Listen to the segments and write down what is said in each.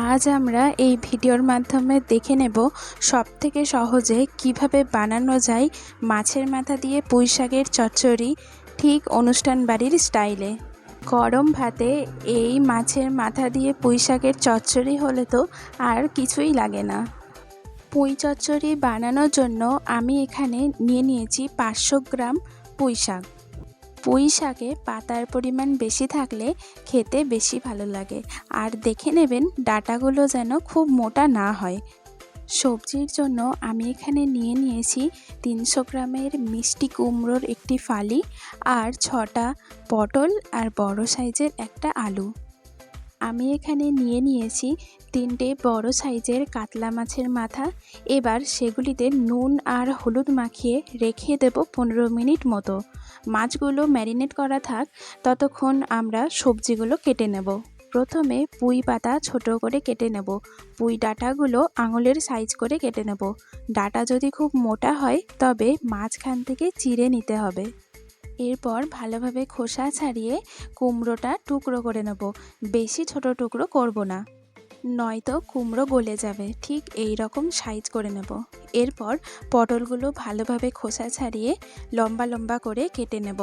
আজ আমরা এই ভিডিওর মাধ্যমে দেখে নেব সবথেকে সহজে কীভাবে বানানো যায় মাছের মাথা দিয়ে পুঁই শাকের চচ্চড়ি ঠিক অনুষ্ঠান বাড়ির স্টাইলে। গরম ভাতে এই মাছের মাথা দিয়ে পুঁই শাকের চচ্চড়ি হলে তো আর কিছুই লাগে না। পুঁই চচ্চড়ি বানানোর জন্য আমি এখানে নিয়ে নিয়েছি পাঁচশো গ্রাম পুঁই শাক। পুঁই শাকে পাতার পরিমাণ বেশি থাকলে খেতে বেশি ভালো লাগে। আর দেখে নেবেন ডাটাগুলো যেন খুব মোটা না হয়। সবজির জন্য আমি এখানে নিয়ে নিয়েছি তিনশো গ্রামের মিষ্টি কুমড়োর একটি ফালি আর ছটা পটল আর বড় সাইজের একটা আলু। আমি এখানে নিয়ে নিয়েছি তিনটে বড় সাইজের কাতলা মাছের মাথা। এবার সেগুলিতে নুন আর হলুদ মাখিয়ে রেখে দেব পনেরো মিনিট মতো। মাছগুলো ম্যারিনেট করা থাক, ততক্ষণ আমরা সবজিগুলো কেটে নেব। প্রথমে পুঁই পাতা ছোট করে কেটে নেব। পুঁই ডাঁটাগুলো আঙুলের সাইজ করে কেটে নেব। ডাটা যদি খুব মোটা হয়, তবে মাঝখান থেকে চিড়ে নিতে হবে। এরপর ভালোভাবে খোসা ছাড়িয়ে কুমড়োটা টুকরো করে নেব। বেশি ছোট টুকরো করব না। নয়তো কুমড়ো গলে যাবে। ঠিক এই রকম সাইজ করে নেব। এরপর পটলগুলো ভালোভাবে খোসা ছাড়িয়ে লম্বা লম্বা করে কেটে নেব।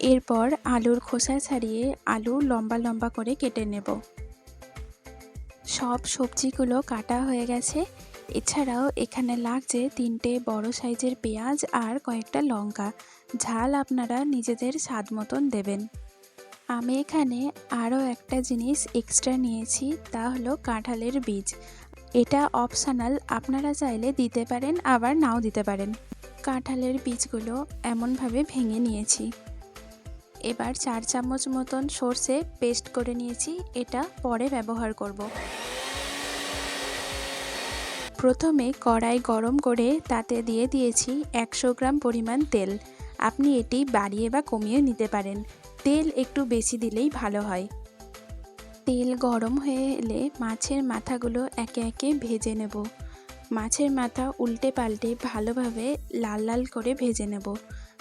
এরপর আলুর খোসা ছাড়িয়ে আলু লম্বা লম্বা করে কেটে নেব। সব সবজিগুলো কাটা হয়ে গেছে। এছাড়াও এখানে লাগছে তিনটে বড় সাইজের পেঁয়াজ আর কয়েকটা লঙ্কা। ঝাল আপনারা নিজেদের স্বাদ মতন দেবেন। আমি এখানে আরও একটা জিনিস এক্সট্রা নিয়েছি, তা হলো কাঁঠালের বীজ। এটা অপশনাল আপনারা চাইলে দিতে পারেন, আবার নাও দিতে পারেন। কাঁঠালের বীজগুলো এমনভাবে ভেঙে নিয়েছি। এবার চার চামচ মতন সর্ষে পেস্ট করে নিয়েছি, এটা পরে ব্যবহার করব। প্রথমে কড়াই গরম করে তাতে দিয়ে দিয়েছি একশো গ্রাম পরিমাণ তেল। আপনি এটি বাড়িয়ে বা কমিয়ে নিতে পারেন। তেল একটু বেশি দিলেই ভালো হয়। তেল গরম হয়ে এলে মাছের মাথাগুলো একে একে ভেজে নেব। মাছের মাথা উল্টে পাল্টে ভালোভাবে লাল লাল করে ভেজে নেব।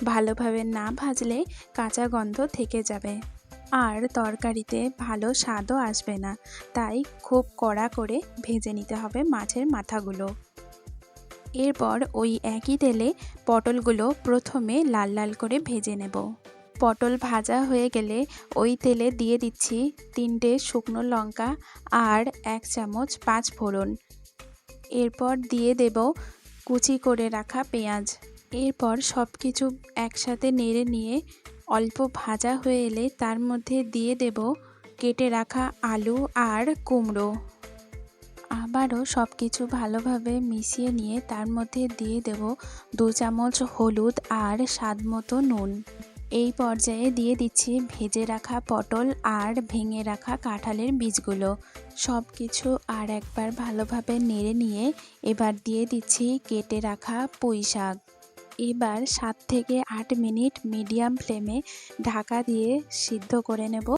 ভালোভাবে না ভাজলে কাঁচা গন্ধ থেকে যাবে। আর তরকারিতে ভালো স্বাদও আসবে না। তাই খুব কড়া করে ভেজে নিতে হবে মাছের মাথাগুলো। এরপর ওই একই তেলে পটলগুলো প্রথমে লাল লাল করে ভেজে নেব। পটল ভাজা হয়ে গেলে ওই তেলে দিয়ে দিচ্ছি তিনটে শুকনো লঙ্কা আর এক চামচ পাঁচ ফোড়ন। এরপর দিয়ে দেব কুচি করে রাখা পেঁয়াজ। এরপর সব কিছু একসাথে নেড়ে নিয়ে অল্প ভাজা হয়ে এলে তার মধ্যে দিয়ে দেব কেটে রাখা আলু আর কুমড়ো। আবারও সব কিছু ভালোভাবে মিশিয়ে নিয়ে তার মধ্যে দিয়ে দেব দু চামচ হলুদ আর স্বাদ মতো নুন। এই পর্যায়ে দিয়ে দিচ্ছি ভেজে রাখা পটল আর ভেঙে রাখা কাঁঠালের বীজগুলো। সব কিছু আর একবার ভালোভাবে নেড়ে নিয়ে এবার দিয়ে দিচ্ছি কেটে রাখা পুঁই শাক এবার সাত থেকে আট মিনিট মিডিয়াম ফ্লেমে ঢাকা দিয়ে সিদ্ধ করে নেব।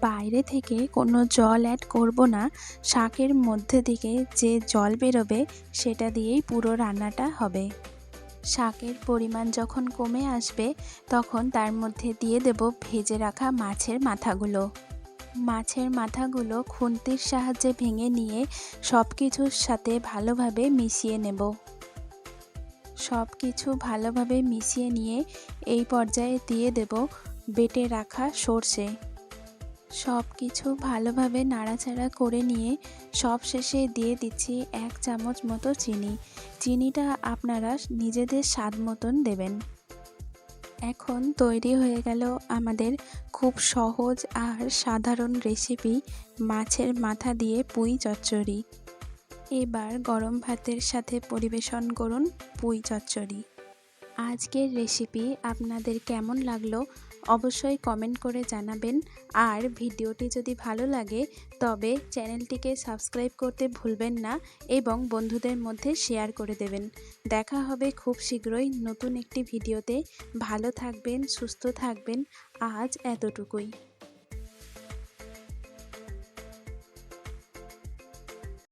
বাইরে থেকে কোনো জল অ্যাড করব না। শাকের মধ্যে থেকে যে জল বেরোবে, সেটা দিয়েই পুরো রান্নাটা হবে। শাকের পরিমাণ যখন কমে আসবে, তখন তার মধ্যে দিয়ে দেব ভেজে রাখা মাছের মাথাগুলো। মাছের মাথাগুলো খুন্তির সাহায্যে ভেঙে নিয়ে সব কিছুর সাথে ভালোভাবে মিশিয়ে নেব। সব কিছু ভালোভাবে মিশিয়ে নিয়ে এই পর্যায়ে দিয়ে দেব বেটে রাখা সর্ষে। সব কিছু ভালোভাবে নাড়াচাড়া করে নিয়ে সব শেষে দিয়ে দিচ্ছি এক চামচ মতো চিনি। চিনিটা আপনারা নিজেদের স্বাদ মতন দেবেন। এখন তৈরি হয়ে গেল আমাদের খুব সহজ আর সাধারণ রেসিপি মাছের মাথা দিয়ে পুঁই চচ্চড়ি। এবার গরম ভাতের সাথে পরিবেশন করুন পুঁই চচ্চড়ি। আজকের রেসিপি আপনাদের কেমন লাগল অবশ্যই কমেন্ট করে জানাবেন। আর ভিডিওটি যদি ভালো লাগে, তবে চ্যানেলটিকে সাবস্ক্রাইব করতে ভুলবেন না এবং বন্ধুদের মধ্যে শেয়ার করে দেবেন। দেখা হবে খুব শীঘ্রই নতুন একটি ভিডিওতে। ভালো থাকবেন, সুস্থ থাকবেন। আজ এতটুকুই।